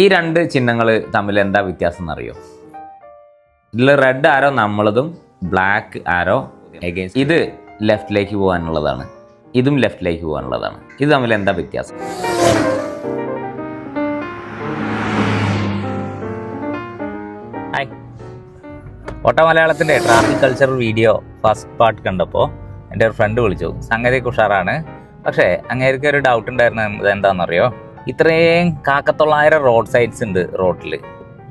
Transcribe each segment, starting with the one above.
ഈ രണ്ട് ചിഹ്നങ്ങൾ തമ്മിൽ എന്താ വ്യത്യാസം എന്നറിയോ? ഇതിൽ റെഡ് ആരോ നമ്മളതും ബ്ലാക്ക് ആരോ എഗെയിൻസ്റ്റ് ഇത് ലെഫ്റ്റിലേക്ക് പോകാനുള്ളതാണ്. ഇതും ലെഫ്റ്റിലേക്ക് പോകാനുള്ളതാണ്. ഇത് തമ്മിൽ എന്താ വ്യത്യാസം? ഹായ് മലയാളത്തിന്റെ traffic culture video first part കണ്ടപ്പോൾ എന്റെ ഒരു ഫ്രണ്ട് വിളിച്ചു. സംഗതി ഉഷാറാണ് പക്ഷേ അങ്ങേർക്ക് ഒരു ഡൗട്ട് ഉണ്ടായിരുന്നത് എന്താണെന്നറിയോ ഇത്രയും കാക്കത്തൊള്ളായിരം റോഡ് സൈഡ്സ് ഉണ്ട് റോഡിൽ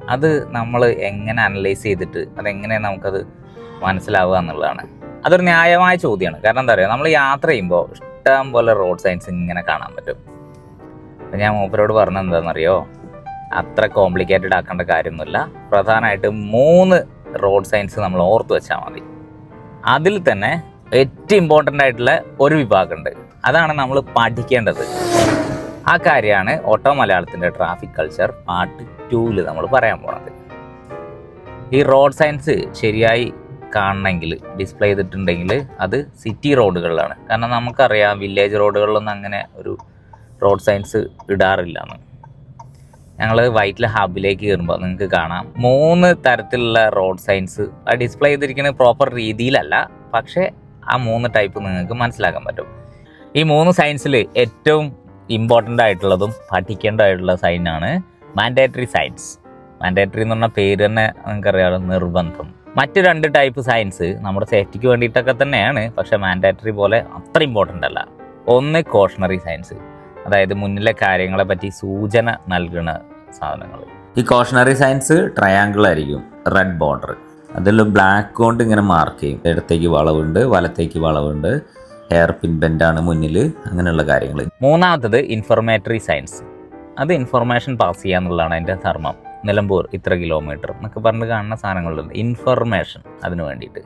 അത് നമ്മൾ എങ്ങനെ അനലൈസ് ചെയ്തിട്ട് അതെങ്ങനെ നമുക്കത് മനസ്സിലാവുക എന്നുള്ളതാണ്. അതൊരു ന്യായമായ ചോദ്യമാണ് കാരണം എന്താ പറയുക നമ്മൾ യാത്ര ചെയ്യുമ്പോൾ ഇഷ്ടം പോലെ റോഡ് സൈൻസ് ഇങ്ങനെ കാണാൻ പറ്റും. അപ്പം ഞാൻ മൂപ്പരോട് പറഞ്ഞത് എന്താണെന്നറിയോ? അത്ര കോംപ്ലിക്കേറ്റഡ് ആക്കേണ്ട കാര്യമൊന്നുമില്ല. പ്രധാനമായിട്ട് മൂന്ന് റോഡ് സൈൻസ് നമ്മൾ ഓർത്ത് വെച്ചാൽ മതി. അതിൽ തന്നെ ഏറ്റവും ഇമ്പോർട്ടന്റ് ആയിട്ടുള്ള ഒരു വിഭാഗമുണ്ട് അതാണ് നമ്മൾ പഠിക്കേണ്ടത്. ആ കാര്യമാണ് ഓട്ടോ മലയാളത്തിന്റെ ട്രാഫിക് കൾച്ചർ പാർട്ട് ടൂവിൽ നമ്മൾ പറയാൻ പോണത്. ഈ റോഡ് സയൻസ് ശരിയായി കാണണമെങ്കിൽ ഡിസ്പ്ലേ ചെയ്തിട്ടുണ്ടെങ്കിൽ അത് സിറ്റി റോഡുകളിലാണ് കാരണം നമുക്കറിയാം വില്ലേജ് റോഡുകളിലൊന്നും അങ്ങനെ ഒരു റോഡ് സയൻസ് ഇടാറില്ല എന്ന് ഞങ്ങൾ വൈറ്റില ഹബിലേക്ക് കയറുമ്പോൾ നിങ്ങൾക്ക് കാണാം. മൂന്ന് തരത്തിലുള്ള റോഡ് സയൻസ് ആ ഡിസ്പ്ലേ ചെയ്തിരിക്കുന്ന പ്രോപ്പർ രീതിയിലല്ല പക്ഷേ ആ മൂന്ന് ടൈപ്പ് നിങ്ങൾക്ക് മനസ്സിലാക്കാൻ പറ്റും. ഈ മൂന്ന് സയൻസിൽ ഏറ്റവും ഇമ്പോർട്ടന്റ് ആയിട്ടുള്ളതും പഠിക്കേണ്ടതായിട്ടുള്ള സൈനാണ് മാൻഡേറ്ററി സയൻസ് മാൻഡേറ്ററി എന്ന് പറഞ്ഞ പേര് തന്നെ നിങ്ങൾക്കറിയാമല്ലോ നിർബന്ധം. മറ്റു രണ്ട് ടൈപ്പ് സയൻസ് നമ്മുടെ സേഫ്റ്റിക്ക് വേണ്ടിയിട്ടൊക്കെ തന്നെയാണ് പക്ഷേ മാൻഡേറ്ററി പോലെ അത്ര ഇമ്പോർട്ടന്റ് അല്ല. ഒന്ന് കോഷണറി സയൻസ് അതായത് മുന്നിലെ കാര്യങ്ങളെ പറ്റി സൂചന നൽകുന്ന സാധനങ്ങൾ. ഈ കോഷണറി സയൻസ് ട്രയാങ്കിൾ ആയിരിക്കും റെഡ് ബോർഡർ അതിൽ ബ്ലാക്ക് കൊണ്ട് ഇങ്ങനെ മാർക്ക് ചെയ്യും. ഇടത്തേക്ക് വളവുണ്ട് വലത്തേക്ക് വളവുണ്ട്. ഹെയർ പിൻ ബെൻഡാണ് മുന്നിൽ അങ്ങനെയുള്ള കാര്യങ്ങൾ മൂന്നാമത്തത് ഇൻഫർമേറ്ററി സയൻസ്. അത് ഇൻഫർമേഷൻ പാസ് ചെയ്യുക എന്നുള്ളതാണ് അതിന്റെ ധർമ്മം. നിലമ്പൂർ ഇത്ര കിലോമീറ്റർ എന്നൊക്കെ പറഞ്ഞ് കാണുന്ന സാധനങ്ങളുണ്ട്. ഇൻഫർമേഷൻ അതിന് വേണ്ടിയിട്ട്.